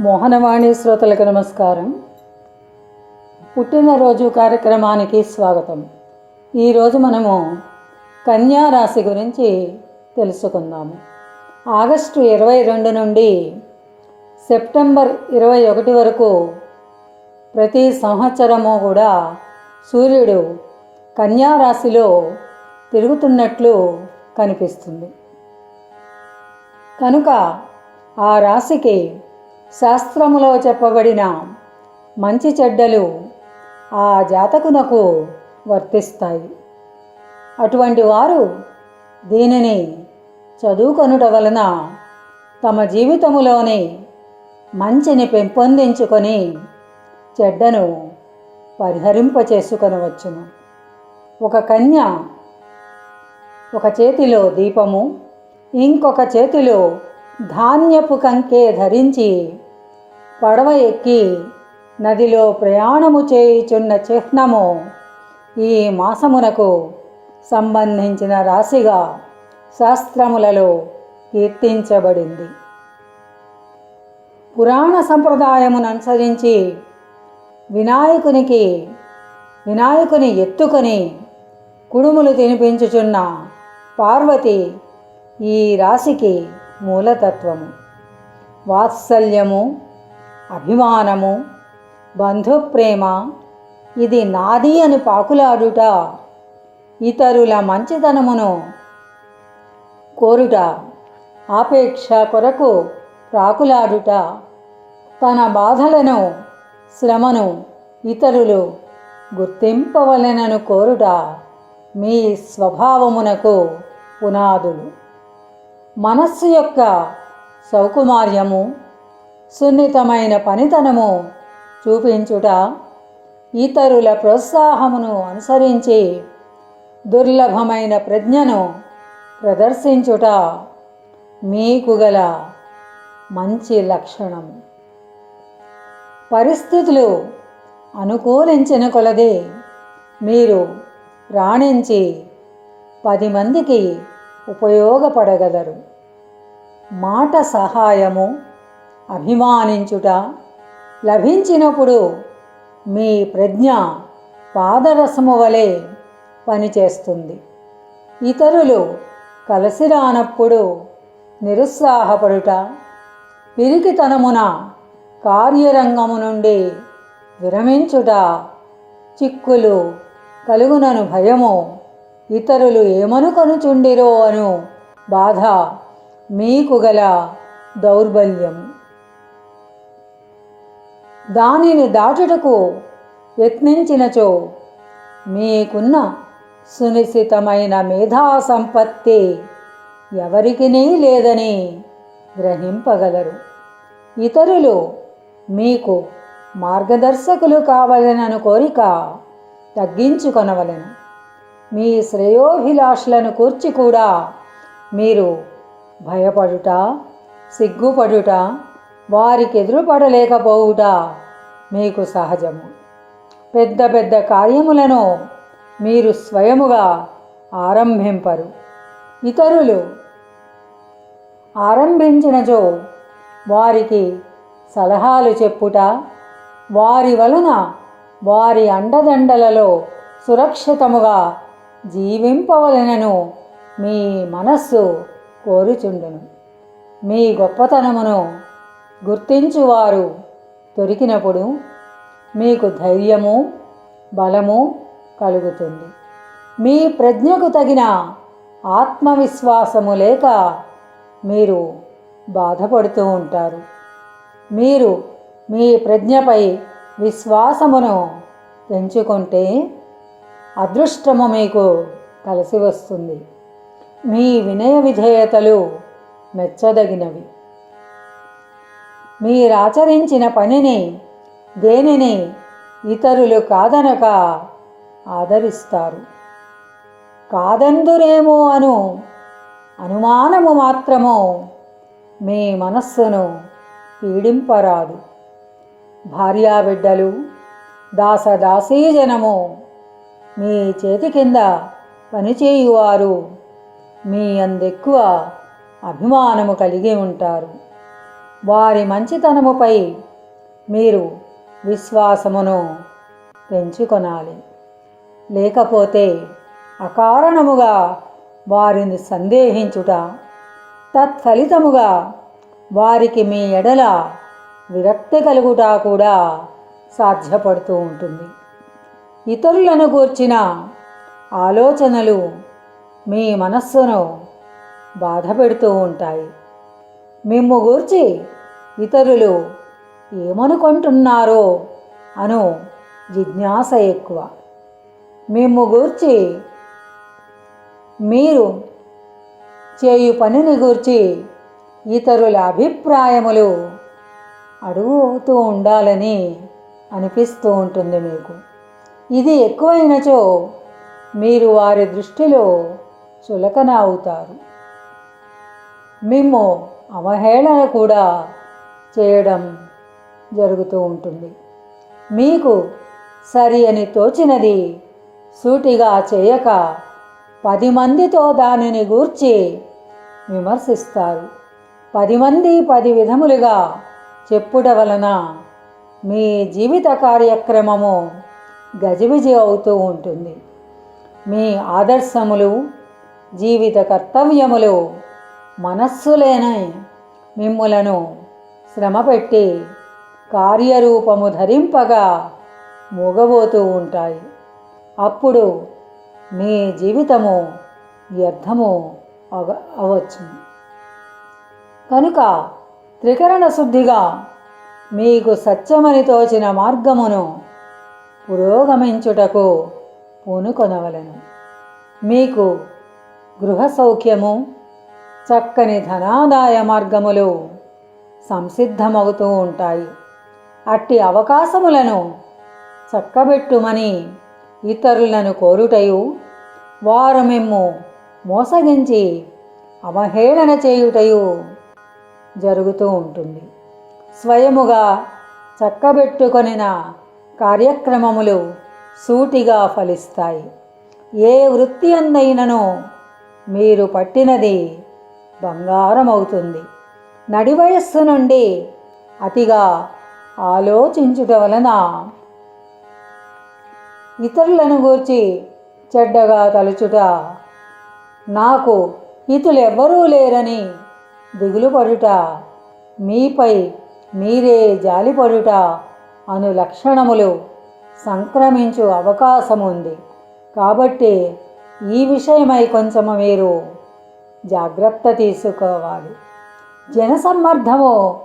మోహనవాణి శ్రోతలకు నమస్కారం. పుట్టినరోజు కార్యక్రమానికి స్వాగతం. ఈరోజు మనము కన్యా రాశి గురించి తెలుసుకుందాము ఆగస్టు ఇరవై రెండు నుండి సెప్టెంబర్ ఇరవై ఒకటి వరకు ప్రతి సంవత్సరము కూడా సూర్యుడు కన్యా రాశిలో తిరుగుతున్నట్లు కనిపిస్తుంది. కనుక ఆ రాశికి శాస్త్రములో చెప్పబడిన మంచి చెడ్డలు ఆ జాతకునకు వర్తిస్తాయి. అటువంటి వారు దీనిని చదువుకొనుట వలన తమ జీవితములోని మంచిని పెంపొందించుకొని చెడ్డను పరిహరింపచేసుకొనవచ్చును. ఒక కన్య ఒక చేతిలో దీపము ఇంకొక చేతిలో ధాన్యపు కంకే ధరించి పడవ ఎక్కి నదిలో ప్రయాణము చేయుచున్న చిహ్నము ఈ మాసమునకు సంబంధించిన రాశిగా శాస్త్రములలో కీర్తించబడింది. పురాణ సంప్రదాయమును అనుసరించి వినాయకునికి వినాయకుని ఎత్తుకొని కుడుములు తినిపించుచున్న పార్వతి ఈ రాశికి మూలతత్వము. వాత్సల్యము అభిమానము బంధుప్రేమ ఇది నాది అని పాకులాడుట ఇతరుల మంచితనమును కోరుట ఆపేక్ష కొరకు ప్రాకులాడుట తన బాధలను శ్రమను ఇతరులు గుర్తింపవలెనను కోరుట మీ స్వభావమునకు పునాదులు. మనస్సు యొక్క సౌకుమార్యము సున్నితమైన పనితనము చూపించుట ఇతరుల ప్రోత్సాహమును అనుసరించి దుర్లభమైన ప్రజ్ఞను ప్రదర్శించుట మీకు గల మంచి లక్షణం. పరిస్థితులు అనుకూలించిన కొలది మీరు రాణించి పది మందికి ఉపయోగపడగలరు. మాట సహాయము అభిమానించుట లభించినప్పుడు మీ ప్రజ్ఞ పాదరసము వలె పనిచేస్తుంది. ఇతరులు కలిసి రానప్పుడు నిరుత్సాహపడుట పిరికితనమున కార్యరంగము నుండి విరమించుట చిక్కులు కలుగునను భయము ఇతరులు ఏమనుకొనుచుండిరో అను బాధ మీకు గల దౌర్బల్యం దానిని దాటుటకు యత్నించినచో మీకున్న సునిశ్చితమైన మేధా సంపత్తి ఎవరికినీ లేదని గ్రహింపగలరు. ఇతరులు మీకు మార్గదర్శకులు కావాలనను కోరిక తగ్గించుకొనవలెను. మీ శ్రేయోభిలాషులను కూర్చి కూడా మీరు భయపడుట సిగ్గుపడుట వారికి ఎదురుపడలేకపోవుట మీకు సహజము. పెద్ద పెద్ద కార్యములను మీరు స్వయముగా ఆరంభింపరు. ఇతరులు ఆరంభించినచో వారికి సలహాలు చెప్పుట వారి వలన వారి అండదండలలో సురక్షితముగా జీవింపవలెనను మీ మనస్సు కోరుచుండును. మీ గొప్పతనమును గుర్తించువారు. దొరికినప్పుడు మీకు ధైర్యము బలము కలుగుతుంది. మీ ప్రజ్ఞకు తగిన ఆత్మవిశ్వాసము లేక మీరు బాధపడుతూ ఉంటారు. మీరు మీ ప్రజ్ఞపై విశ్వాసమును పెంచుకుంటే అదృష్టము మీకు కలిసి వస్తుంది. మీ వినయ విధేయతలు మెచ్చదగినవి. మీరాచరించిన పనిని దేనిని ఇతరులు కాదనక ఆదరిస్తారు. కాదందురేమో అను అనుమానము మాత్రము మీ మనస్సును పీడింపరాదు. భార్యాబిడ్డలు దాసదాసీజనము మీ చేతి కింద పనిచేయువారు మీ అందెక్కువ అభిమానము కలిగి ఉంటారు. వారి మంచితనముపై మీరు విశ్వాసమును పెంచుకొనాలి. లేకపోతే అకారణముగా వారిని సందేహించుట తత్ఫలితముగా వారికి మీ ఎడల విరక్తి కలుగుట కూడా సాధ్యపడుతూ ఉంటుంది. ఇతరులను గూర్చిన ఆలోచనలు మీ మనస్సును బాధ పెడుతూ ఉంటాయి. మిమ్ము గూర్చి ఇతరులు ఏమనుకుంటున్నారో అను జిజ్ఞాస ఎక్కువ. మిమ్ము గూర్చి మీరు చేయు పనిని గూర్చి ఇతరుల అభిప్రాయములు అడుగుతూ ఉండాలని అనిపిస్తూ ఉంటుంది మీకు. ఇది ఎక్కువైనచో మీరు వారి దృష్టిలో చులకన అవుతారు. మిమ్ము అవహేళన కూడా చేయడం జరుగుతూ ఉంటుంది. మీకు సరి అని తోచినది సూటిగా చేయక పది మందితో దానిని గూర్చి విమర్శిస్తారు. పది మంది పది విధములుగా చెప్పుట వలన మీ జీవిత కార్యక్రమము గజిబిజి అవుతూ ఉంటుంది. మీ ఆదర్శములు జీవిత కర్తవ్యములు మనస్సులేని మిమ్ములను శ్రమపెట్టి కార్యరూపము ధరింపగా మూగబోతూ ఉంటాయి. అప్పుడు మీ జీవితము వ్యర్థము అవ అవచ్చు కనుక త్రికరణ శుద్ధిగా మీకు సత్యమని తోచిన మార్గమును పురోగమించుటకు పూనుకొనవలను. మీకు గృహ సౌఖ్యము చక్కని ధనాదాయ మార్గములు సంసిద్ధమవుతూ ఉంటాయి. అట్టి అవకాశములను చక్కబెట్టుమని ఇతరులను కోరుటయు వారు మిమ్ము మోసగించి అవహేళన చేయుటయు జరుగుతూ ఉంటుంది. స్వయముగా చక్కబెట్టుకొనిన కార్యక్రమములు సూటిగా ఫలిస్తాయి. ఏ వృత్తి అందైనను మీరు పట్టినది బంగారం అవుతుంది నడి వయస్సు నుండి అతిగా ఆలోచించుట వలన ఇతరులను గూర్చి చెడ్డగా తలుచుట నాకు ఇతులెవ్వరూ లేరని దిగులు పడుట మీపై మీరే జాలిపడుట అను లక్షణములు సంక్రమించు అవకాశం ఉంది కాబట్టి ఈ విషయమై కొంచెము మీరు జాగ్రత్త తీసుకోవాలి. జనసమ్మర్ధము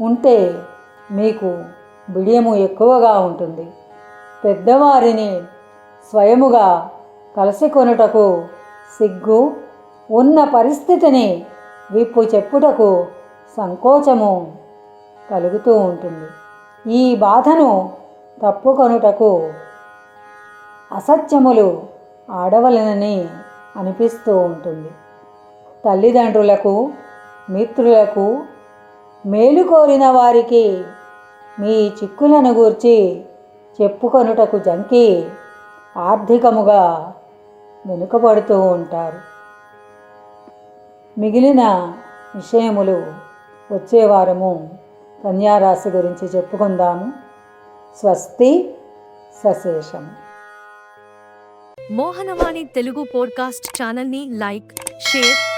ఉంటే మీకు బిడియము ఎక్కువగా ఉంటుంది. పెద్దవారిని స్వయముగా కలసికొనుటకు సిగ్గు ఉన్న పరిస్థితిని విప్పు చెప్పుటకు సంకోచము కలుగుతూ ఉంటుంది. ఈ బాధను తప్పుకొనుటకు అసత్యములు ఆడవలనని అనిపిస్తూ ఉంటుంది. తల్లిదండ్రులకు మిత్రులకు మేలు కోరిన వారికి మీ చిక్కులను గూర్చి చెప్పుకొనుటకు జంకి ఆర్థికముగా వెనుకబడుతూ ఉంటారు. మిగిలిన విషయములు వచ్చే వారము కన్యారాశి గురించి చెప్పుకుందాము. స్వస్తి సశేషం. మోహనవాణి తెలుగు పోడ్కాస్ట్ ఛానల్ని లైక్ షేర్